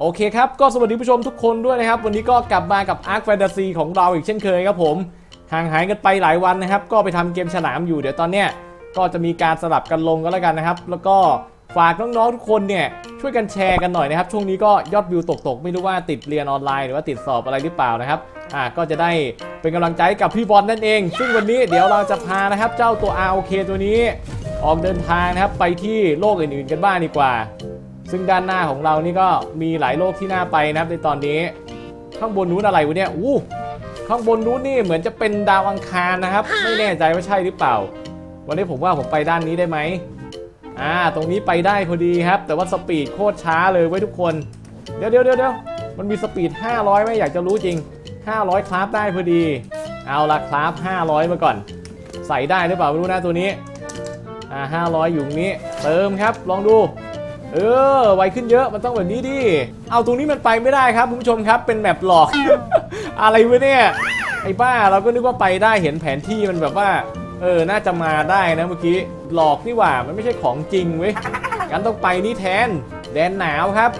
โอเคครับ ก็สวัสดีผู้ชมทุกคนด้วยนะครับ วันนี้ก็กลับมากับ Ark Fantasy ของเราอีกเช่นเคยครับผม ห่างหายกันไปหลายวันนะครับ ก็ไปทำเกมฉลามอยู่เดี๋ยวตอนเนี้ยก็จะมีการสลับกันลงก็แล้วกันนะครับ แล้วก็ฝากน้องๆทุกคนเนี่ยช่วยกันแชร์กันหน่อยนะครับ ช่วงนี้ก็ยอดวิวตกๆ ไม่รู้ว่าติดเรียนออนไลน์หรือว่าติดสอบอะไรหรือเปล่านะครับอ่าก็จะได้เป็นกำลังใจกับพี่บอลนั่นเอง ซึ่งวันนี้เดี๋ยวเราจะพานะครับ เจ้าตัว ROK ตัวนี้ ออกเดินทางนะครับไปที่โลกอื่นๆกันบ้างดีกว่า ซึ่งด้านหน้าของเรานี่ก็มีหลายโลกที่น่าไปนะครับในตอนนี้ ข้างบนนู้นอะไรวะเนี่ยอู้ข้างบนนู้นนี่เหมือนจะเป็นดาวอังคารนะครับ ไม่แน่ใจว่าใช่หรือเปล่า วันนี้ผมว่าผมไปด้านนี้ได้ไหมอ่าตรงนี้ไปได้พอดีครับ แต่ว่าสปีดโคตรช้าเลยไว้ยทุกคนเดี๋ยวเดี๋ยวเดี๋ยวเดี๋ยวมันมีสปีด 500ไหมอยากจะรู้จริง 500คลาฟได้พอดี เอาละคลาฟ 500 มาก่อน ใส่ได้หรือเปล่าไม่รู้นะตัวนี้อ่า500 อยู่ตรงนี้ เติมครับลองดู เออ ไวขึ้นเยอะ มันต้องแบบนี้ดิ เอาตรงนี้มันไปไม่ได้ครับคุณผู้ชมครับ เป็นแมปหลอก อะไรวะเนี่ย ไอ้บ้า เราก็นึกว่าไปได้ เห็นแผนที่มันแบบว่า เออ น่าจะมาได้นะเมื่อกี้ หลอกนี่หว่า มันไม่ใช่ของจริงเว้ย งั้นต้องไปนี่แทน แดนหนาวครับ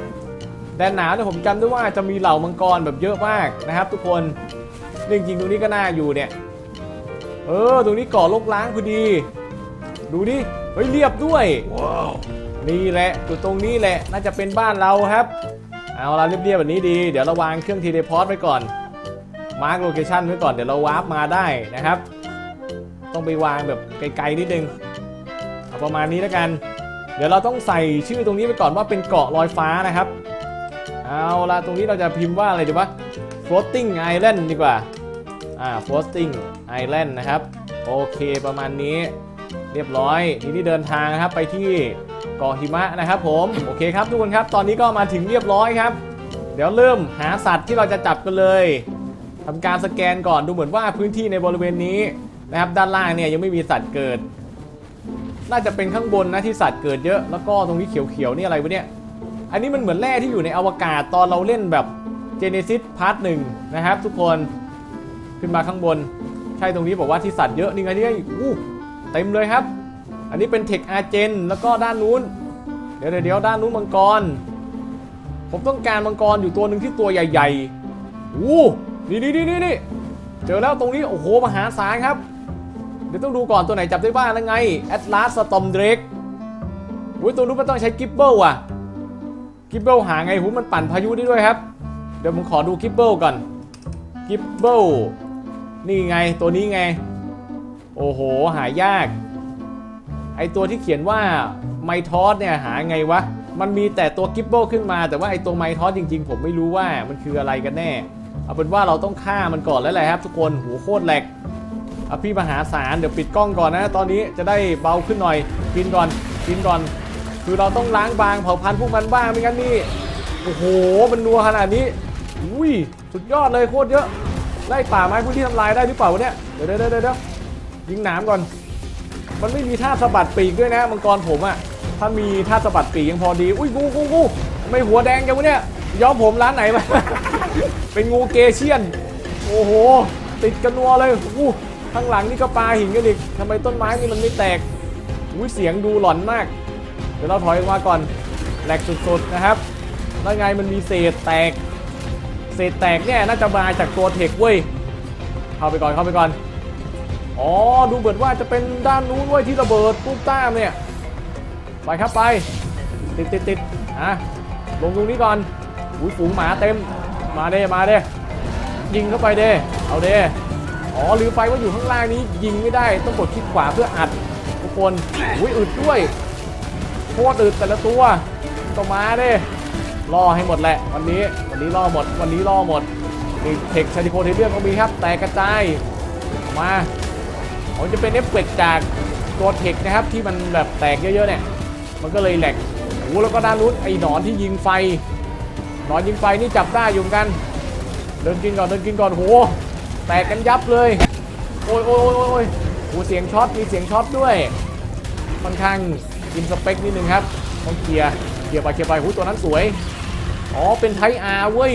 แดนหนาวเนี่ยผมจำได้ว่าจะมีเหล่ามังกรแบบเยอะมากนะครับ ทุกคนเรื่องจริงตรงนี้ก็น่าอยู่เนี่ย เออ ตรงนี้ก่อลกล้างพอดี ดูดิ เฮ้ยเรียบด้วย นี่แหละจุดตรงนี้แหละ น่าจะเป็นบ้านเราครับ เอาละเรียบๆแบบนี้ดี เดี๋ยวเราวางเครื่องทีเลพอร์ตไว้ก่อน มาร์กโลเคชันไว้ก่อน เดี๋ยวเราวาร์ปมาได้นะครับ ต้องไปวางแบบไกลๆนิดนึง เอาประมาณนี้แล้วกัน เดี๋ยวเราต้องใส่ชื่อตรงนี้ไปก่อนว่าเป็นเกาะลอยฟ้านะครับ เอาละตรงนี้เราจะพิมพ์ว่าอะไรดีวะ floating island ดีกว่า อ่า floating island นะครับ โอเคประมาณนี้ เรียบร้อย ทีนี้เดินทางนะครับไปที่ กาะหิมะนะครับผมโอเคครับทุกคนครับ ตอนนี้ก็มาถึงเรียบร้อยครับ เดี๋ยวเริ่มหาสัตว์ที่เราจะจับกันเลยทำการสแกนก่อนดูเหมือนว่าพื้นที่ในบริเวณนี้นะครับด้านล่างเนี่ยยังไม่มีสัตว์เกิด น่าจะเป็นข้างบนนะที่สัตว์เกิดเยอะ แล้วก็ตรงนี้เขียวๆนี่อะไรวะเนี่ย อันนี้มันเหมือนแร่ที่อยู่ในอวกาศตอนเราเล่นแบบ Genesis Part 1นะครับ ทุกคนขึ้นมาข้างบน ใช่ตรงนี้บอกว่าที่สัตว์เยอะนี่ไงนี่ไงอู้เต็มเลยครับ อันนี้เป็นเทคอาเจนแล้วก็ด้านนู้น เดี๋ยวเดี๋ยวด้านนู้นมังกร ผมต้องการมังกรอยู่ตัวหนึ่งที่ตัวใหญ่ๆอู้นี่นี่นี่นี่เจอแล้วตรงนี้ โอ้โห มหาศาลครับ เดี๋ยวต้องดูก่อนตัวไหนจับได้บ้างแล้วไง Atlas Storm Drake อุ้ยตัวนู้นมันต้องใช้กิบเบิลอะกิบเบิลหาไงหูมันปั่นพายุได้ด้วยครับ เดี๋ยวผมขอดูกิบเบิลก่อนกิบเบิลนี่ไงตัวนี้ไง โอ้โห หายาก ไอตัวที่เขียนว่าไมทอสเนี่ยหาไงวะ มันมีแต่ตัวกิบเบิลขึ้นมา แต่ว่าไอตัวไมทอสจริง ๆ ผมไม่รู้ว่ามันคืออะไรกันแน่ เอาเป็นว่าเราต้องฆ่ามันก่อนแล้วแหละครับทุกคนหูโคตรแหลกอพี่มหาศาลเดี๋ยวปิดกล้องก่อนนะ ตอนนี้จะได้เบาขึ้นหน่อยกินก่อนกินก่อน คือเราต้องล้างบางเผ่าพันธุ์พวกมันบ้างไม่งั้นนี่โอ้โหมันนัวขนาดนี้อุ้ยสุดยอดเลยโคตรเยอะไล่ป่าไม้พื้นที่ทำลายได้หรือเปล่าวะเนี่ยเดี๋ยวเดี๋ยวเดี๋ยวเดี๋ยวยิงหนามก่อน มันไม่มีท่าสะบัดปีกด้วยนะมังกรผมอะถ้ามีท่าสะบัดปีกยังพอดี อุ้ยงูงูงูไม่หัวแดงจังวะเนี่ยย้อมผมร้านไหนมา เป็นงูเกเชียน โอ้โห ติดกันนัวเลยอู้ข้างหลังนี่ก็ปลาหินกันอีกทำไมต้นไม้นี่มันไม่แตกอุ้ยเสียงดูหลอนมาก เดี๋ยวเราถอยออกมาก่อนแหลกสุดๆนะครับ แล้วไงมันมีเศษแตก เศษแตกเนี่ยน่าจะมาจากตัวเทคเว้ย เข้าไปก่อนเข้าไปก่อน อ๋อ ดูเหมือนว่าจะเป็นด้านนู้นด้วยที่ระเบิดปุ๊บต้ามเนี่ย ไปครับไป ติดติดติดอะลงตรงนี้ก่อนอุ้ยฝูงหมาเต็ม มาเด้มาเด้ยิงเข้าไปเด้เอาเด้อ๋อลืมไปว่าอยู่ข้างล่างนี้ยิงไม่ได้ต้องกดคลิกขวาเพื่ออัดทุกคนอุ้ยอึดด้วยโคตรอึดแต่ละตัวต้องมาเด้ล่อให้หมดแหละ วันนี้วันนี้ล่อหมด วันนี้ล่อหมดนี่เทคชาดิโคเทเรียมก็มีครับ แตกกระจายมา มันจะเป็นเอฟเฟกต์จากตัวเทคนะครับที่มันแบบแตกเยอะๆเนี่ย มันก็เลยแหลกโอ้แล้วก็ด้านนู้นไอ้หนอนที่ยิงไฟ หนอนยิงไฟนี่จับได้อยู่กัน เดินกินก่อนเดินกินก่อนโหแตกกันยับเลย โอ้ยโอ้ยโอ้ยโอ้ยโหเสียงช็อตมีเสียงช็อตด้วยค่อนข้างกินสเปคนิดนึงครับต้องเคลียร์เคลียร์ไปเคลียร์ไปหูตัวนั้นสวย อ๋อเป็นไทอาร์เว้ย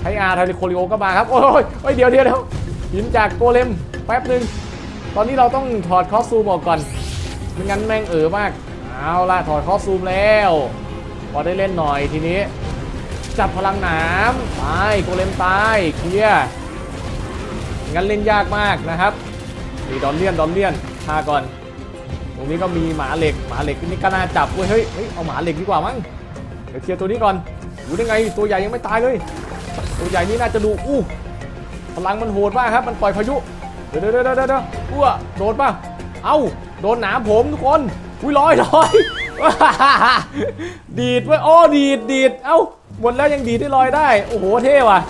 ไทอาร์ไทโคลิโอก็มาครับ โอ้ยโอ้ยเดี๋ยวเดี๋ยวเดี๋ยวหินจากโกเลมแป๊บหนึ่ง ตอนนี้เราต้องถอดคอสซูมออกก่อนไม่งั้นแม่งเออมาก เอาล่ะถอดคอสซูมแล้ว พอได้เล่นหน่อยทีนี้ จับพลังนามตายโกเลมตายเคลียงั้นเล่นยากมากนะครับนี่ดอนเลียนดอนเลียนฆ่าก่อน ตรงนี้ก็มีหมาเหล็กหมาเหล็กนี่ก็น่าจับเว้ยเฮ้ยเฮ้ยเอาหมาเหล็กดีกว่ามั้งเดี๋ยวเคลียร์ตัวนี้ก่อนดูได้ไงตัวใหญ่ยังไม่ตายเลย ตัวใหญ่นี่น่าจะดูอู้พลังมันโหดมากครับ มันปล่อยพายุ เดี๋ยวเดี๋ยวเดี๋ยวเดี๋ยวอ้วโดนป่ะ เอ้า โดนหนามผมทุกคน อุ้ยลอยลอยดีดเว้โอ้ดีดดีดเอ้าหมดแล้วยังดีดได้ลอยได้ โอ้โหเท่ว่ะ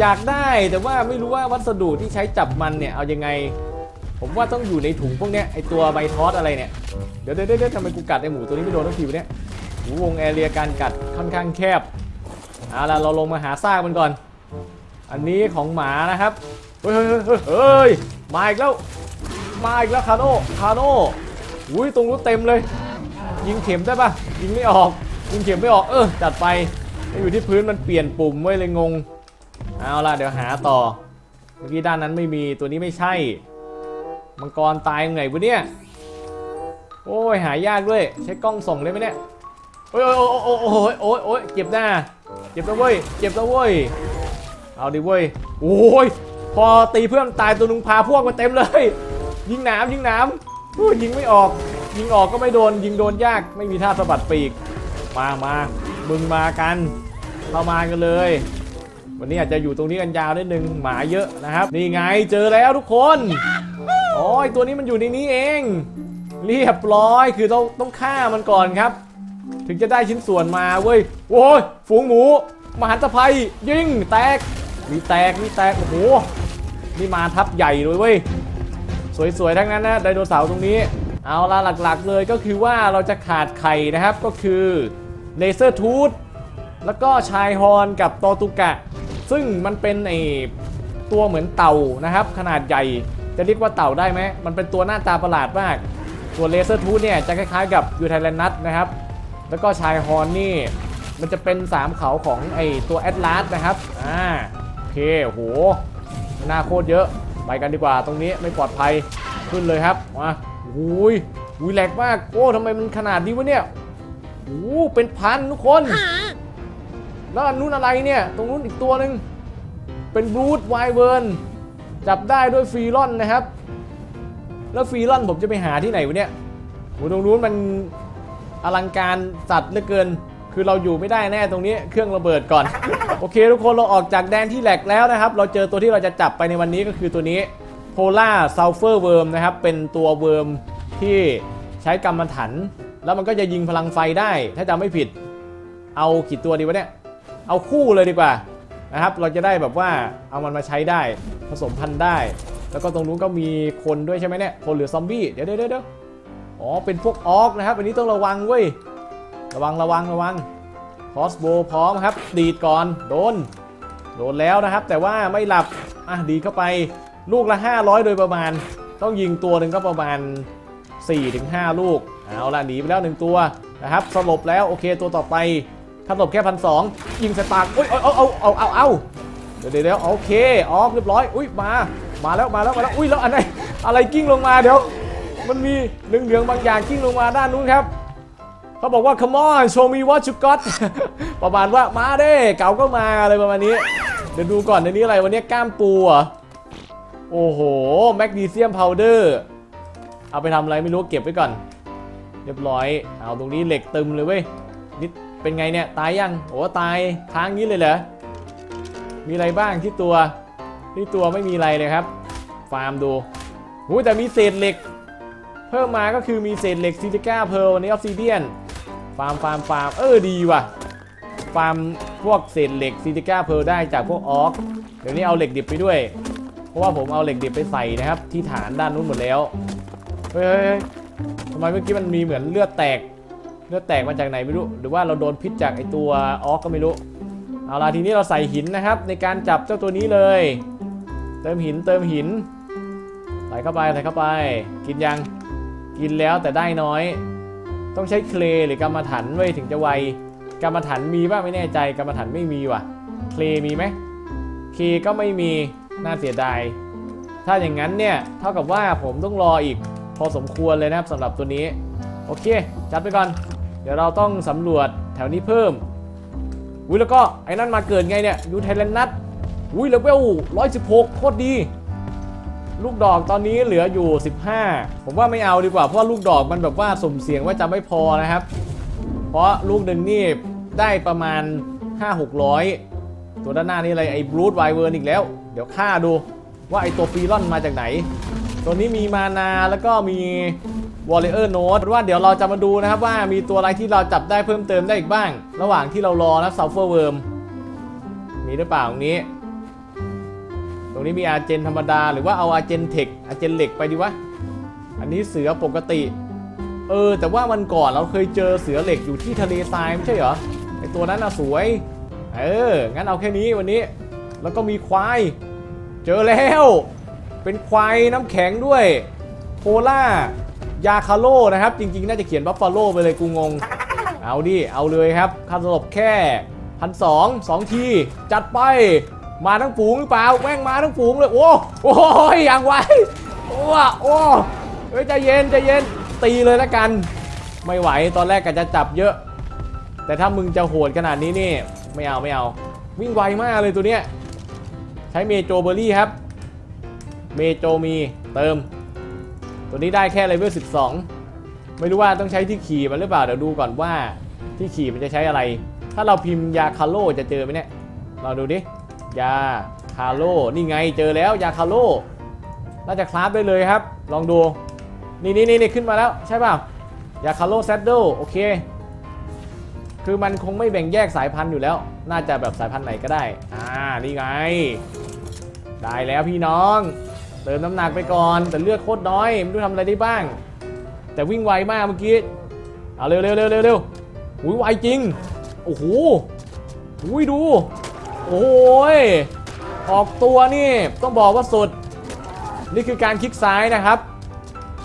อยากได้แต่ว่าไม่รู้ว่าวัสดุที่ใช้จับมันเนี่ยเอายังไง ผมว่าต้องอยู่ในถุงพวกเนี้ยไอตัวใบทอสอะไรเนี่ย เดี๋ยวเดี๋ยวเดี๋ยวทำไมกูกัดไอหมูตัวนี้ไม่โดนทั้งทีวเนี่ยหูวงแอเรียการกัดค่อนข้างแคบเอาล่ะเราลงมาหาซากมันก่อน อันนี้ของหมานะครับ เฮ้ยเฮ้ยเฮ้ยมาอีกแล้ว มาอีกแล้วคาโน่คาโน่อุ้ยตรงนู้นเต็มเลย ยิงเข็มได้ปะยิงไม่ออก ยิงเข็มไม่ออก เออจัดไปอยู่ที่พื้นมันเปลี่ยนปุ่มไว้ยเลยงง เอาล่ะเดี๋ยวหาต่อ เมื่อกี้ด้านนั้นไม่มีตัวนี้ไม่ใช่ มังกรตายยังไงวะเนี่ย โอ้ยหายากด้วย ใช้กล้องส่องเลยไหมเนี่ย โอ้ยโอ้ยโอ้ยโอ้ยโอ้ยโอ้ยเจ็บหน้า เจ็บแล้วเว้ย เจ็บแล้วเว้ย เอาดิเว้ย โอ้ย พอตีเพื่อนตายตัวนึงพาพวกมาเต็มเลย ยิงหนามยิงหนามยิงไม่ออก ยิงออกก็ไม่โดน ยิงโดนยาก ไม่มีท่าสะบัดปีก มามามึงมากัน เข้ามากันเลย วันนี้อาจจะอยู่ตรงนี้กันยาวนิดนึง หมาเยอะนะครับ นี่ไงเจอแล้วทุกคนอ๋อไอตัวนี้มันอยู่ในนี้เอง เรียบร้อย คือต้องต้องฆ่ามันก่อนครับ ถึงจะได้ชิ้นส่วนมาเว้ย โอ้ย ฝูงหมู มหันตภัย ยิง แตก มีแตกมีแตก โอ้โห นี่มาทับใหญ่เลยเว้ย สวยๆ ทั้งนั้นนะไดโนเสาร์ตรงนี้ เอาละหลักๆเลยก็คือว่าเราจะขาดไข่นะครับ ก็คือเลเซอร์ทูธแล้วก็ชายฮอนกับโตตุกะ ซึ่งมันเป็นไอตัวเหมือนเต่านะครับ ขนาดใหญ่ จะเรียกว่าเต่าได้ไหม มันเป็นตัวหน้าตาประหลาดมาก ตัวเลเซอร์ทูธเนี่ยจะคล้ายๆกับยูไทแลนัสนะครับ แล้วก็ชายฮอนนี่ มันจะเป็นสามเขาของไอตัวแอตลาสนะครับ อ่า เคโอ้โหหน้าโคตรเยอะ ไปกันดีกว่าตรงนี้ไม่ปลอดภัยขึ้นเลยครับมาอุ้ยอุ้ยแหลกมากโอ้ทำไมมันขนาดนี้วะเนี่ยโอ้เป็นพันทุกคนแล้วอันนู้นอะไรเนี่ย ตรงนู้นอีกตัวหนึ่งเป็นบรูดไวเวิร์นจับได้ด้วยฟรีลอนนะครับ แล้วฟรีลอนผมจะไปหาที่ไหนวะเนี่ยโอ้ตรงนู้นมันอลังการสัตว์เหลือเกิน คือเราอยู่ไม่ได้แน่ตรงนี้เครื่องระเบิดก่อน โอเค ทุกคนเราออกจากแดนที่แหลกแล้วนะครับ เราเจอตัวที่เราจะจับไปในวันนี้ก็คือตัวนี้ Polar Sulfur Worm นะครับ เป็นตัวเวิร์มที่ใช้กำมันถัน แล้วมันก็จะยิงพลังไฟได้ ถ้าจำไม่ผิด เอากี่ตัวดีวะเนี่ย เอาคู่เลยดีกว่านะครับ เราจะได้แบบว่าเอามันมาใช้ได้ผสมพันธุ์ได้ แล้วก็ตรงนู้นก็มีคนด้วยใช่ไหมเนี่ยคนหรือซอมบี้เดี๋ยวเดี๋ยวเดี๋ยวอ๋อเป็นพวกออกนะครับอันนี้ต้องระวังเว้ย ระวังระวังระวังคอสโบพร้อมครับ ดีดก่อน โดน โดนแล้วนะครับ แต่ว่าไม่หลับ อะ ดีเข้าไป ลูกละ 500 โดยประมาณ ต้องยิงตัวหนึ่งก็ประมาณ 4-5 ลูก เอาละหนีไปแล้วหนึ่งตัวนะครับ สลบแล้วโอเคตัวต่อไปถ้าสลบแค่พันสองยิงสตาร์อุ้ยเอาเอาเอาเอาเอาเดี๋ยวเดี๋ยวโอเค ออกเรียบร้อย อุ้ยมา มาแล้วมาแล้วมาแล้ว อุ้ยแล้วอันไหนอะไรกิ้งลงมาเดี๋ยว มันมีเหลืองๆบางอย่างกิ้งลงมาด้านนู้นครับ เขาบอกว่า come on show me what you got ประมาณว่ามาเด้เก่าก็มาอะไรประมาณนี้ เดี๋ยวดูก่อนในนี้อะไรวันนี้ก้ามปูเหรอโอ้โห แมกนีเซียมพาวเดอร์ เอาไปทำอะไรไม่รู้เก็บไว้ก่อน เรียบร้อย เอาตรงนี้เหล็กตึมเลยเว้ยนิดเป็นไงเนี่ย ตายยังโอ้ตายค้างนี้เลยเหรอ มีอะไรบ้างที่ตัว ที่ตัวไม่มีอะไรเลยครับ ฟาร์มดูหูแต่มีเศษเหล็ก เพิ่มมาก็คือมีเศษเหล็กซิลิก้าเพลในออฟซิเดียน ฟาร์มฟาร์มฟาร์มเออดีว่ะ ฟาร์มพวกเศษเหล็กซิลิก้าเพร์ลได้จากพวกออกเดี๋ยวนี้เอาเหล็กดิบไปด้วย เพราะว่าผมเอาเหล็กดิบไปใส่นะครับ ที่ฐานด้านนู้นหมดแล้วเฮ้ยเฮ้ยเฮ้ยทำไมเมื่อกี้มันมีเหมือนเลือดแตก เลือดแตกมาจากไหนไม่รู้ หรือว่าเราโดนพิษจากไอตัวออกก็ไม่รู้ เอาล่ะทีนี้เราใส่หินนะครับ ในการจับเจ้าตัวนี้เลย เติมหินเติมหินใส่เข้าไปใส่เข้าไป กินยัง กินแล้วแต่ได้น้อย ต้องใช้เคลหรือกรรมฐานไว้ถึงจะไว กรรมฐานมีป่ะไม่แน่ใจ กรรมฐานไม่มีว่ะ เคลมีไหมเคก็ไม่มี น่าเสียดาย ถ้าอย่างนั้นเนี่ยเท่ากับว่าผมต้องรออีก พอสมควรเลยนะครับสำหรับตัวนี้ โอเค จัดไปก่อน เดี๋ยวเราต้องสำรวจแถวนี้เพิ่มอุ้ยแล้วก็ไอ้นั่นมาเกิดไงเนี่ยยูไทเลนนัทอุ้ยเลเวล116โคตรดี ลูกดอกตอนนี้เหลืออยู่ 15 ผมว่าไม่เอาดีกว่า เพราะลูกดอกมันแบบว่าสุ่มเสี่ยงว่าจะไม่พอนะครับ เพราะลูกหนึ่งนี่ได้ประมาณ 5-600 ตัวด้านหน้านี่อะไรไอ้บรูดไวเวิร์นอีกแล้ว เดี๋ยวฆ่าดูว่าไอ้ตัวฟีรอนมาจากไหน ตัวนี้มีมานาแล้วก็มีวอลเลอร์โนดว่าเดี๋ยวเราจะมาดูนะครับว่ามีตัวอะไรที่เราจับได้เพิ่มเติมได้อีกบ้าง ระหว่างที่เรารอนะซัลเฟอร์เวิร์มมีหรือเปล่าตรงนี้ รงนี้มีอาเจนธรรมดา หรือว่าเอาอาเจนเทคอาเจนเหล็กไปดีวะ อันนี้เสือปกติ เออ แต่ว่าวันก่อนเราเคยเจอเสือเหล็กอยู่ที่ทะเลทรายไม่ใช่เหรอ ไอตัวนั้นน่ะสวย เออ งั้นเอาแค่นี้วันนี้ แล้วก็มีควาย เจอแล้ว เป็นควายน้ำแข็งด้วยโพล่ายาคาโลนะครับ จริงๆ น่าจะเขียนบัฟฟาโลไปเลยกูงง เอาดิ เอาเลยครับค่าสลบแค่พันสองสองที จัดไป มาทั้งฝูงหรือเปล่าแม่งมาทั้งฝูงเลย โอ้โอ้ยอย่างไวโอ้โอ้เฮ้ยใจเย็นใจเย็นตีเลยละกัน ไม่ไหวตอนแรกก็จะจับเยอะ แต่ถ้ามึงจะโหดขนาดนี้นี่ ไม่เอาไม่เอา วิ่งไวมากเลยตัวเนี้ยใช้เมโจเบอร์รี่ครับ เมโจมีเติม ตัวนี้ได้แค่เลเวล12 ไม่รู้ว่าต้องใช้ที่ขี่มันหรือเปล่า เดี๋ยวดูก่อนว่าที่ขี่มันจะใช้อะไร ถ้าเราพิมพ์ยาคาโลจะเจอไหมเนี่ยเราดูดิ ยาคาโลนี่ไงเจอแล้วยาคาโลน่าจะคลาฟได้เลยครับ ลองดู นี่นี่นี่ขึ้นมาแล้วใช่เปล่ายาคาโลแซดเดิลโอเค คือมันคงไม่แบ่งแยกสายพันธุ์อยู่แล้ว น่าจะแบบสายพันธุ์ไหนก็ได้ อ่า นี่ไง ได้แล้วพี่น้อง เติมน้ำหนักไปก่อน แต่เลือดโคตรน้อย ไม่รู้ทำอะไรได้บ้าง แต่วิ่งไวมากเมื่อกี้ เอาเร็วเร็วเร็วเร็วเร็วอุ้ยไวจริง โอ้โหอุ้ยดู โอ้ย ออกตัวนี่ต้องบอกว่าสุด นี่คือการคลิกซ้ายนะครับ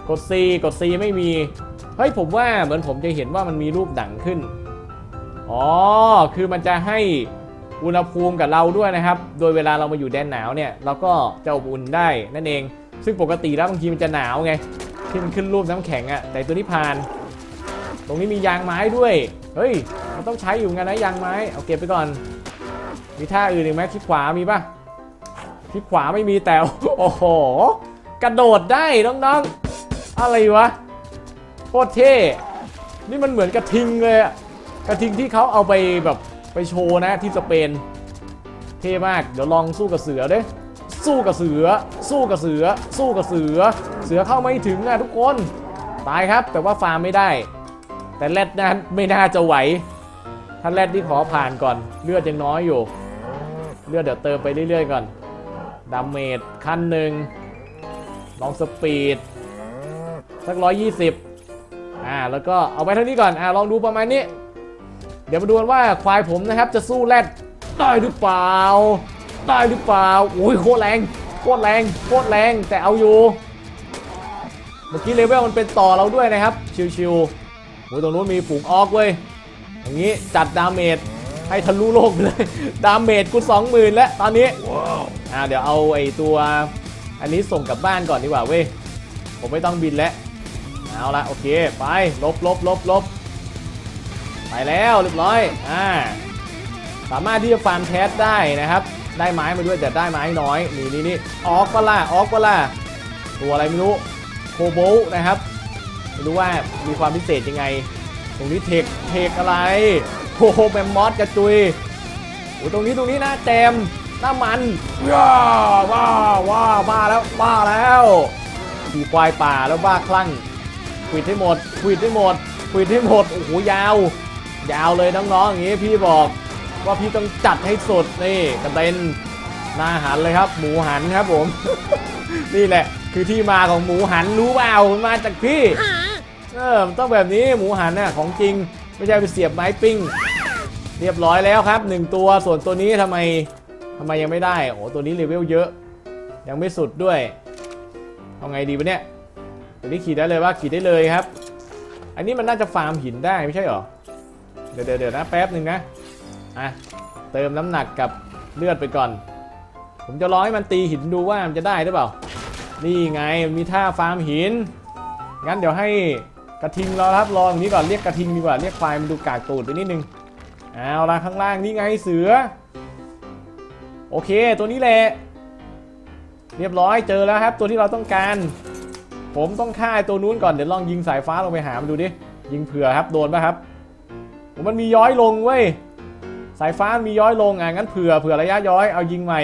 กด C กด C ไม่มี เฮ้ยผมว่าเหมือนผมจะเห็นว่ามันมีรูปหนังขึ้น อ๋อ คือมันจะให้อุณหภูมิกับเราด้วยนะครับ โดยเวลาเรามาอยู่แดนหนาวเนี่ยเราก็จะอบอุ่นได้นั่นเอง ซึ่งปกติแล้วบางทีมันจะหนาวไง ที่มันขึ้นรูปน้ำแข็งอะแต่ตัวนี้ผ่าน ตรงนี้มียางไม้ด้วย เฮ้ย มันต้องใช้อยู่ไงนนะยางไม้ เอาเก็บไปก่อน มีท่าอื่นอีกไหมคลิกขวามีปะคลิกขวาไม่มีแต่โอ้โห กระโดดได้น้องๆ อะไรวะโคตรเท่ นี่มันเหมือนกระทิงเลยอะกระทิงที่เขาเอาไปแบบไปโชว์นะที่สเปน เท่มาก เดี๋ยวลองสู้กับเสือเด้สู้กับเสือ สู้กับเสือ สู้กับเสือ เสือเข้าไม่ถึงนะทุกคน ตายครับ แต่ว่าฟาร์มไม่ได้ แต่แรดนั้นไม่น่าจะไหว ถ้าแรดที่ขอผ่านก่อน เลือดยังน้อยอยู่ เลือดเดี๋ยวเติมไปเรื่อยๆก่อน ดาเมจขั้นหนึ่งลองสปีด สักร้อยยี่สิบอ่า แล้วก็เอาไปเท่านี้ก่อน อ่า ลองดูประมาณนี้ เดี๋ยวมาดูกันว่าควายผมนะครับ จะสู้แรดได้หรือเปล่า ได้หรือเปล่าโอ้ยโคตรแรง โคตรแรง โคตรแรง แต่เอาอยู่ เมื่อกี้เลเวลมันเป็นต่อเราด้วยนะครับ ชิวๆโอ้ยตรงนู้นมีฝูงออกเว้ย อย่างนี้จัดดาเมจ ให้ทะลุโลกไปเลย ดาเมจกูสองหมื่นแล้วตอนนี้อ่าเดี๋ยวเอาไอ้ตัว อันนี้ส่งกลับบ้านก่อนดีกว่าเว้ย ผมไม่ต้องบินแล้ว เอาละโอเค ไปลบลบลบลบไปแล้วเรียบร้อยอ่าสามารถที่จะฟาร์มแคสได้นะครับ ได้ไม้มาด้วยแต่ได้ไม้น้อยนี่นี่นี่ออกก็ล่ะออกก็ล่ะตัวอะไรไม่รู้โคโบลนะครับไม่รู้ว่ามีความพิเศษยังไง ตรงนี้เทคเทคอะไรโอ้โหแมมมอสกระจุยโอ้ตรงนี้ตรงนี้น้าเต็มหน้ามันว้าว้าว้าบ้าแล้วบ้าแล้วขี่ควายป่าแล้วบ้าคลั่งควิดให้หมดควิดให้หมดควิดให้หมดโอ้โหยาว ยาวเลยน้องๆอย่างนี้พี่บอกว่าพี่ต้องจัดให้สุดนี่กระเด็นหน้าหันเลยครับ หมูหันครับผม นี่แหละ คือที่มาของหมูหันรู้เปล่ามันมาจากพี่ เออมันต้องแบบนี้หมูหันน่ะของจริงไม่ใช่ไปเสียบไม้ปิ้ง เรียบร้อยแล้วครับหนึ่งตัวส่วนตัวนี้ทำไมทำไมยังไม่ได้โอ้ตัวนี้เลเวลเยอะ ยังไม่สุดด้วยเอาไงดีวะเนี่ยตัวนี้ขี่ได้เลยว่าขี่ได้เลยครับ อันนี้มันน่าจะฟาร์มหินได้ไม่ใช่หรอเดี๋ยวเดี๋ยวนะแป๊บหนึ่งนะอะเติมน้ำหนักกับเลือดไปก่อน ผมจะรอให้มันตีหินดูว่ามันจะได้หรือเปล่า นี่ไงมีท่าฟาร์มหิน งั้นเดี๋ยวให้ กระทิงรอครับรออย่างนี้ก่อนเรียกกระทิงดีกว่าเรียกควายมันดูกากตูดไปนิดนึงเอาละข้างล่างนี่ไงเสือ โอเคตัวนี้แหละเรียบร้อยเจอแล้วครับ ตัวที่เราต้องการ ผมต้องฆ่าตัวนู้นก่อนเดี๋ยวลองยิงสายฟ้าลงไปหามันดูดิยิงเผื่อครับโดนป่ะครับมันมีย้อยลงเว้ยสายฟ้ามีย้อยลงอะงั้นเผื่อเผื่อระยะย้อยเอายิงใหม่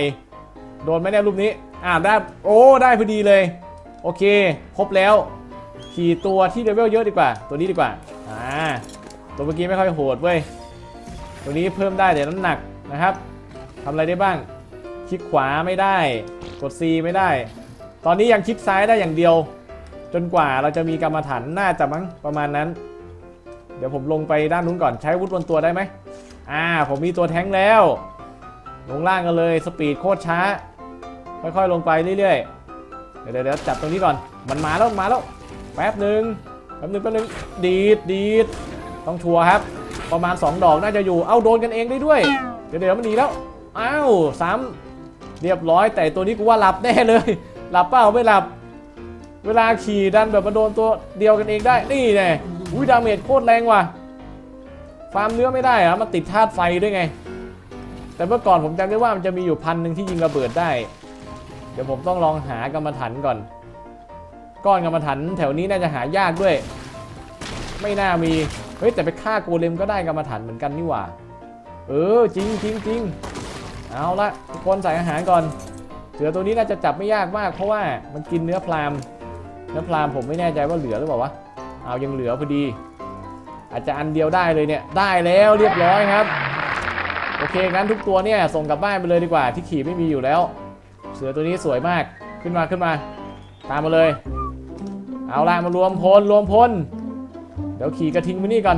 โดนไหมเนี่ยรูปนี้อ่าได้โอ้ได้พอดีเลย โอเค ครบแล้ว ขี่ตัวที่เลเวลเยอะดีกว่า ตัวนี้ดีกว่า อ่า ตัวเมื่อกี้ไม่ค่อยโหดเว้ย ตัวนี้เพิ่มได้แต่น้ำหนักนะครับทำอะไรได้บ้าง คลิกขวาไม่ได้ กด C ไม่ได้ ตอนนี้ยังคลิกซ้ายได้อย่างเดียว จนกว่าเราจะมีกรรมฐานน่าจะมั้งประมาณนั้น เดี๋ยวผมลงไปด้านนู้นก่อน ใช้วุธบนตัวได้ไหม อ่า ผมมีตัวแท้งแล้ว ลงล่างกันเลย สปีดโคตรช้า ค่อยๆ ลงไปเรื่อยๆ เดี๋ยวเดี๋ยวจับตรงนี้ก่อน มันมาแล้วมาแล้ว แป๊บหนึ่งแป๊บหนึ่งแป๊บหนึ่งดีดดีดต้องชัวร์ครับ ประมาณ 2 ดอกน่าจะอยู่ เอ้าโดนกันเองได้ด้วย เดี๋ยวเดี๋ยวมันหนีแล้ว อ้าวซ้ำเรียบร้อย แต่ตัวนี้กูว่าหลับแน่เลย หลับเปล่าไม่หลับ เวลาขี่ดันแบบมาโดนตัวเดียวกันเองได้ นี่แน่อุ้ยดาเมจโคตรแรงว่ะ ฟาร์มเนื้อไม่ได้อะมันติดธาตุไฟด้วยไง แต่เมื่อก่อนผมจำได้ว่ามันจะมีอยู่พันหนึ่งที่ยิงระเบิดได้ เดี๋ยวผมต้องลองหากรรมฐานก่อน ก้อนกรรมฐานแถวนี้น่าจะหายากด้วย ไม่น่ามี เฮ้ยแต่ไปฆ่าโกเลมก็ได้กรรมฐานเหมือนกันนี่หว่า เออจริงจริงจริงเอาละทุกคนใส่อาหารก่อนเสือตัวนี้น่าจะจับไม่ยากมาก เพราะว่ามันกินเนื้อพรามเนื้อพรามผมไม่แน่ใจว่าเหลือหรือเปล่าวะเอายังเหลือพอดี อาจจะอันเดียวได้เลยเนี่ยได้แล้วเรียบร้อยครับโอเคงั้นทุกตัวเนี่ยส่งกลับบ้านไปเลยดีกว่าที่ขี่ไม่มีอยู่แล้ว เสือตัวนี้สวยมากขึ้นมาขึ้นมา ตามมาเลย เอาละมารวมพลรวมพล เดี๋ยวขี่กระทิงไปนี่ก่อน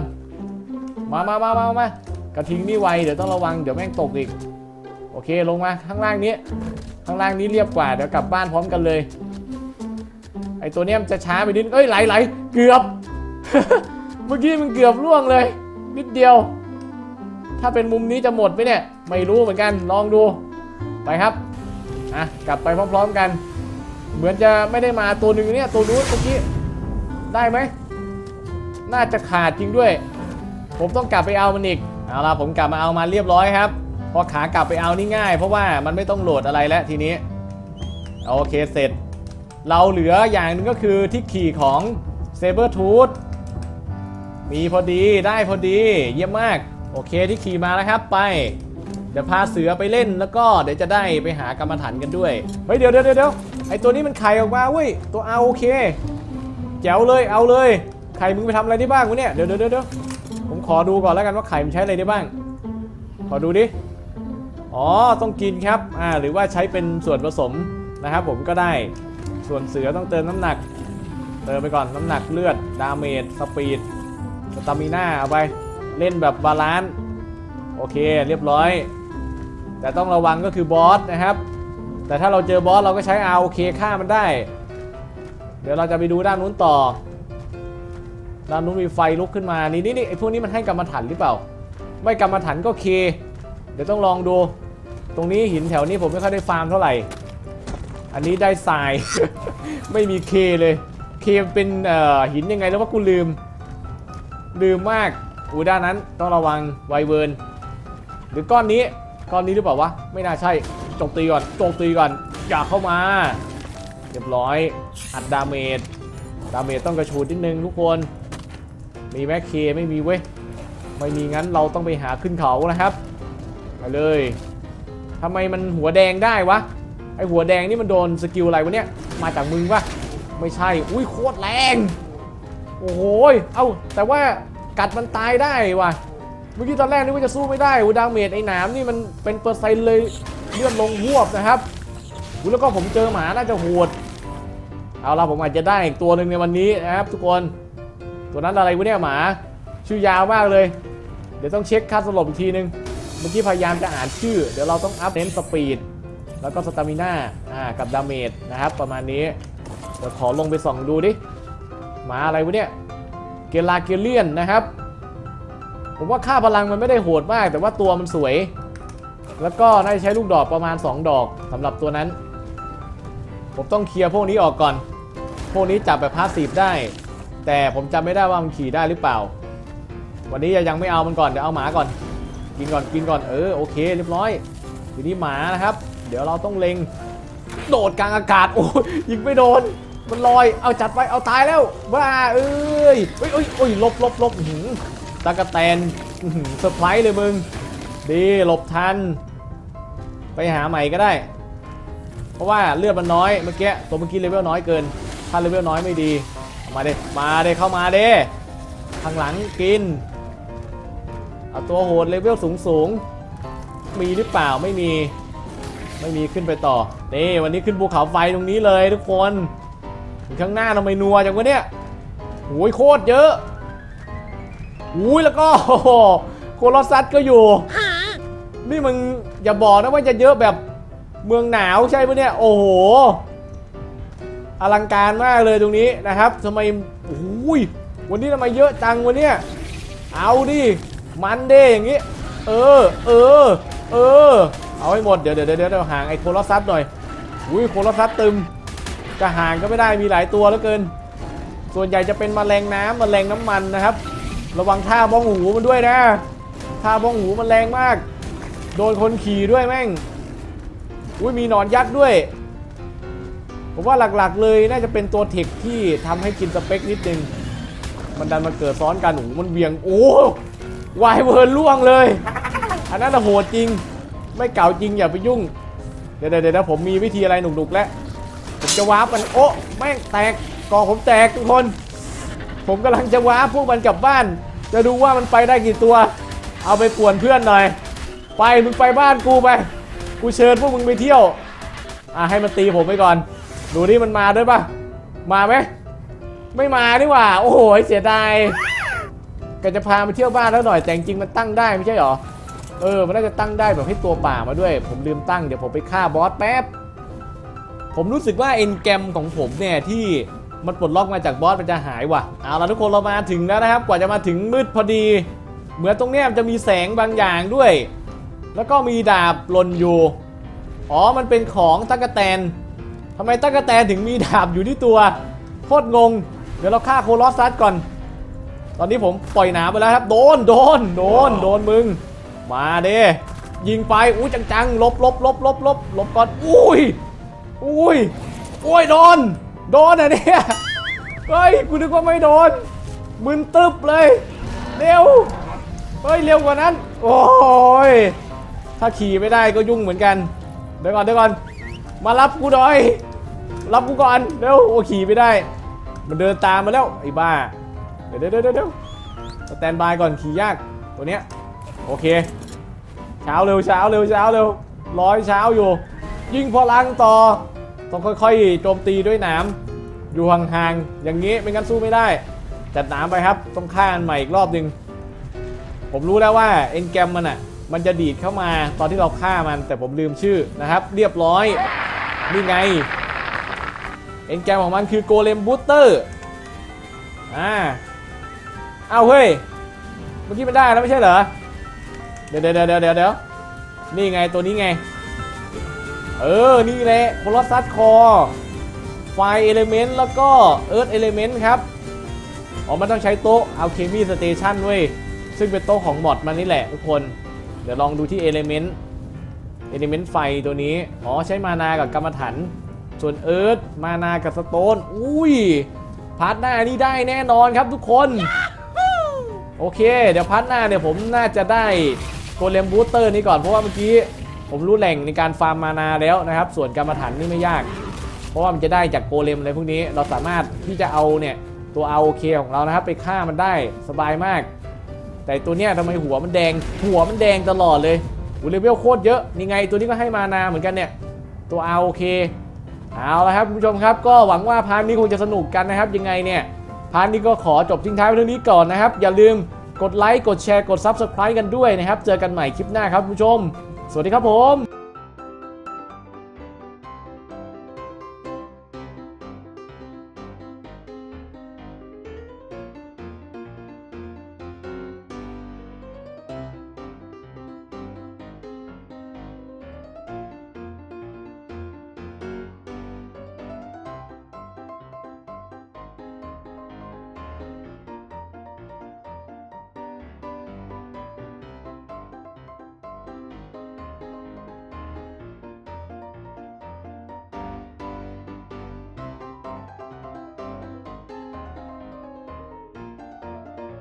มามามามามากระทิงนี่ไวเดี๋ยวต้องระวังเดี๋ยวแม่งตกอีก โอเคลงมาข้างล่างนี้ ข้างล่างนี้เรียบกว่าเดี๋ยวกลับบ้านพร้อมกันเลย ไอตัวเนี้ยมันจะช้าไปนิดเอ้ยไหลไหลเกือบ เมื่อกี้มันเกือบล่วงเลย นิดเดียว ถ้าเป็นมุมนี้จะหมดไหมเนี่ย ไม่รู้เหมือนกันลองดูไปครับอะกลับไปพร้อม ๆกัน เหมือนจะไม่ได้มาตัวหนึ่งเนี่ยตัวนู้นเมื่อกี้ได้ไหมน่าจะขาดจริงด้วย ผมต้องกลับไปเอามันอีกเอาละผมกลับมาเอามาเรียบร้อยครับพอขากลับไปเอานี่ง่าย เพราะว่ามันไม่ต้องโหลดอะไรแล้วทีนี้โอเคเสร็จ เราเหลืออย่างนึงก็คือที่ขี่ของเซเบอร์ทูธมีพอดีได้พอดีเยี่ยมมาก โอเคที่ขี่มาแล้วครับไป เดี๋ยวพาเสือไปเล่นแล้วก็เดี๋ยวจะได้ไปหากรรมฐานกันด้วย เฮ้ยเดี๋ยวเดี๋ยวเดี๋ยวไอตัวนี้มันไข่ออกมาเว้ยตัวเอาโอเคแจ๋วเลยเอาเลย ไข่มึงไปทำอะไรได้บ้างวะเนี่ยเดี๋ยวเดี๋ยวเดี๋ยวผมขอดูก่อนแล้วกันว่าไข่มันใช้อะไรได้บ้าง ขอดูดิ อ๋อต้องกินครับอ่าหรือว่าใช้เป็นส่วนผสมนะครับผมก็ได้ส่วนเสือต้องเติมน้ำหนัก เติมไปก่อนน้ำหนักเลือดดาเมจสปีดสตามิน่าเอาไปเล่นแบบบาลานซ์โอเคเรียบร้อย แต่ต้องระวังก็คือบอสนะครับ แต่ถ้าเราเจอบอสเราก็ใช้ ROK ฆ่ามันได้ เดี๋ยวเราจะไปดูด้านนู้นต่อ ด้านนู้นมีไฟลุกขึ้นมานี่นี่นี่ไอพวกนี้มันให้กรรมฐานหรือเปล่า ไม่กรรมฐานก็เค เดี๋ยวต้องลองดู ตรงนี้หินแถวนี้ผมไม่ค่อยได้ฟาร์มเท่าไหร่ อันนี้ได้ทราย ไม่มีเคเลย เคเป็นหินยังไงแล้วว่ากูลืม ลืมมากอูด้านนั้นต้องระวังไวเวิร์นหรือก้อนนี้ ก้อนนี้หรือเปล่าวะ ไม่น่าใช่โจมตีก่อนโจมตีก่อน อย่าเข้ามา เรียบร้อย อัดดาเมจ ดาเมจต้องกระชูดนิดนึงทุกคน มีแม็กเคไม่มีเว้ย ไม่มีงั้นเราต้องไปหาขึ้นเขานะครับ ไปเลยทำไมมันหัวแดงได้วะ ไอหัวแดงนี่มันโดนสกิลอะไรวะเนี่ย มาจากมึงปะไม่ใช่ อุ้ยโคตรแรง โอ้โห เอ้า แต่ว่ากัดมันตายได้ว่ะ เมื่อกี้ตอนแรกนึกว่าจะสู้ไม่ได้อูดาเมจไอ้หนามนี่มันเป็นเปอร์เซ็นต์เลยเลือดลงหวบนะครับอุ๊ยแล้วก็ผมเจอหมาน่าจะโหดเอาละผมอาจจะได้อีกตัวหนึ่งในวันนี้นะครับทุกคนตัวนั้นอะไรวะเนี่ยหมา ชื่อยาวมากเลย เดี๋ยวต้องเช็คค่าสลบอีกทีนึงเมื่อกี้พยายามจะอ่านชื่อ เดี๋ยวเราต้องอัพเน้นสปีดแล้วก็สตามิน่าอ่ากับดาเมจนะครับประมาณนี้เดี๋ยวขอลงไปส่องดูดิหมาอะไรวะเนี่ยเกลาเกเลียนนะครับ ผมว่าค่าพลังมันไม่ได้โหดมาก แต่ว่าตัวมันสวย แล้วก็น่าจะใช้ลูกดอกประมาณ 2 ดอกสำหรับตัวนั้น ผมต้องเคลียร์พวกนี้ออกก่อน พวกนี้จับแบบพาสซีฟได้ แต่ผมจำไม่ได้ว่ามันขี่ได้หรือเปล่า วันนี้ยังไม่เอามันก่อนเดี๋ยวเอาหมาก่อน กินก่อนกินก่อนเออโอเค เรียบร้อยทีนี้หมานะครับ เดี๋ยวเราต้องเล็ง โดดกลางอากาศโอ้ยยิงไม่โดนมันลอย เอาจัดไป เอาตายแล้วบ้าเอ้ยเอ้ยเอ้ยเอ้ยหลบหลบหลบหือ ตากะแตนเซอร์ไพรส์เลยมึง ดีหลบทัน ไปหาใหม่ก็ได้ เพราะว่าเลือดมันน้อยเมื่อกี้ตัวเมื่อกี้เลเวลน้อยเกิน ถ้าเลเวลน้อยไม่ดี มาเด้มาเด้เข้ามาเด้ข้างหลังกิน เอาตัวโหดเลเวลสูงสูงๆมีหรือเปล่าไม่มีไม่มีขึ้นไปต่อนี่วันนี้ขึ้นภูเขาไฟตรงนี้เลยทุกคนข้างหน้าทำไมนัวจังวะเนี่ยโอ้ยโคตรเยอะ อุ้ยแล้วก็โอ้โหโคลอสซัสก็อยู่ นี่มึงอย่าบอกนะว่าจะเยอะแบบเมืองหนาวใช่ปะเนี่ย โอ้โห อลังการมากเลยตรงนี้นะครับทำไมโอ้ยวันนี้ทำไมเยอะจังวันเนี้ยเอาดิมันเด้อย่างงี้ เออ เออ เออ เอาให้หมด เดี๋ยวเดี๋ยวเดี๋ยวเดี๋ยวห่างไอ้โคลอสซัสหน่อย อุ้ยโคลอสซัสตึมจะห่างก็ไม่ได้มีหลายตัวเหลือเกิน ส่วนใหญ่จะเป็นแมลงน้ำแมลงน้ำมันนะครับ ระวังท่าบ้องหูมันด้วยนะท่าบ้องหูมันแรงมาก โดนคนขี่ด้วยแม่งอุ้ยมีหนอนยักษ์ด้วย ผมว่าหลักๆเลยน่าจะเป็นตัวเทคที่ทำให้กินสเปคนิดนึง มันดันมาเกิดซ้อนกันโอ้มันเวียงโอ้วายเวิร์นล่วงเลย อันนั้นโหดจริง ไม่เก่าจริงอย่าไปยุ่ง เดี๋ยวเดี๋ยวผมมีวิธีอะไรหนุกๆแล้วผมจะวาร์ปมันโอ้แม่งแตกกอผมแตกทุกคน ผมกำลังจะวาร์ปพวกมันกลับบ้าน จะดูว่ามันไปได้กี่ตัว เอาไปป่วนเพื่อนหน่อย ไปมึงไปบ้านกูไป กูเชิญพวกมึงไปเที่ยว อะให้มันตีผมไปก่อน ดูนี่มันมาด้วยปะมาไหมไม่มาดีกว่า โอ้โหเสียดายก็จะพาไปเที่ยวบ้านแล้วหน่อยแต่จริงมันตั้งได้ไม่ใช่หรอ เออ มันน่าจะตั้งได้แบบให้ตัวป่ามาด้วย ผมลืมตั้งเดี๋ยวผมไปฆ่าบอสแป๊บ ผมรู้สึกว่าเอ็นแกมของผมเนี่ยที่ มันปลดล็อกมาจากบอสมันจะหายว่ะเอาละทุกคนเรามาถึงแล้วนะครับ กว่าจะมาถึงมืดพอดี เหมือนตรงเนี้ยมันจะมีแสงบางอย่างด้วย แล้วก็มีดาบหล่นอยู่อ๋อมันเป็นของตั๊กแตนทำไมตั๊กแตนถึงมีดาบอยู่ที่ตัวโคตรงง เดี๋ยวเราฆ่าโคลอสซัสก่อน ตอนนี้ผมปล่อยหนามไปแล้วครับ โดนโดนโดนโดนมึง มาเด้ยิงไปอุ้จังๆลบลบลบลบลบลบก่อนอุ้ยอุ้ยอุ้ยโดน โดนอะเนี่ย เฮ้ย กูนึกว่าไม่โดน มึนตึบเลย เร็ว เฮ้ย เร็วกว่านั้น โอ้ย ถ้าขี่ไม่ได้ก็ยุ่งเหมือนกัน เดี๋ยวก่อนเดี๋ยวก่อน มารับกูหน่อย รับกูก่อน เร็ว โอ้ขี่ไม่ได้ มันเดินตามมาแล้วไอ้บ้า เดี๋ยวเดี๋ยวเดี๋ยวเดี๋ยวสแตนบายก่อนขี่ยาก ตัวเนี้ย โอเค เช้าเร็วเช้าเร็วเช้าเร็วร้อยเช้าอยู่ ยิงพลังต่อ ต้องค่อยๆ โจมตีด้วยหนามอยู่ห่างๆ อย่างนี้ไม่งั้นสู้ไม่ได้ จัดหนามไปครับ ต้องฆ่าอันใหม่อีกรอบหนึ่งผมรู้แล้วว่าเอ็นแกมมันอะ มันจะดีดเข้ามาตอนที่เราฆ่ามัน แต่ผมลืมชื่อนะครับ เรียบร้อย นี่ไง เอ็นแกมของมันคือโกเลมบูสเตอร์ อ่า เอาเฮ้ย เมื่อกี้มันได้แล้วไม่ใช่เหรอ เดี๋ยวเดี๋ยวเดี๋ยวเดี๋ยวเดี๋ยวนี่ไงตัวนี้ไง เออ นี่แหละโคลอสซัสคอ ไฟเอเลเมนต์แล้วก็เอิร์ธเอเลเมนต์ครับ อ๋อ มันต้องใช้โต๊ะเอาเคมีสเตชันเว้ยซึ่งเป็นโต๊ะของมอดมันนี่แหละทุกคน เดี๋ยวลองดูที่เอเลเมนต์เอเลเมนต์ไฟตัวนี้ อ๋อ ใช้มานากับกรรมฐานส่วนเอิร์ธมานากับสโตน อุ้ย พาร์ทหน้านี่ได้แน่นอนครับทุกคน โอเค เดี๋ยวพาร์ทหน้าเนี่ยผมน่าจะได้โกเลมบูสเตอร์นี้ก่อนเพราะว่าเมื่อกี้ ผมรู้แหล่งในการฟาร์มมานาแล้วนะครับ ส่วนกรรมฐานนี่ไม่ยาก เพราะว่ามันจะได้จากโกเลมอะไรพวกนี้ เราสามารถที่จะเอาเนี่ยตัว ROK ของเรานะครับ ไปฆ่ามันได้สบายมาก แต่ตัวเนี้ยทำไมหัวมันแดง หัวมันแดงตลอดเลยหูเลเวลโคตรเยอะนี่ไงตัวนี้ก็ให้มานาเหมือนกันเนี่ยตัว ROK เคเอาละครับคุณผู้ชมครับ ก็หวังว่าพาร์ทนี้คงจะสนุกกันนะครับ ยังไงเนี่ยพาร์ทนี้ก็ขอจบทิ้งท้ายไว้เท่านี้ก่อนนะครับ อย่าลืมกดไลค์กดแชร์กด Subscribe กันด้วยนะครับ เจอกันใหม่คลิปหน้าครับคุณผู้ชม สวัสดีครับผม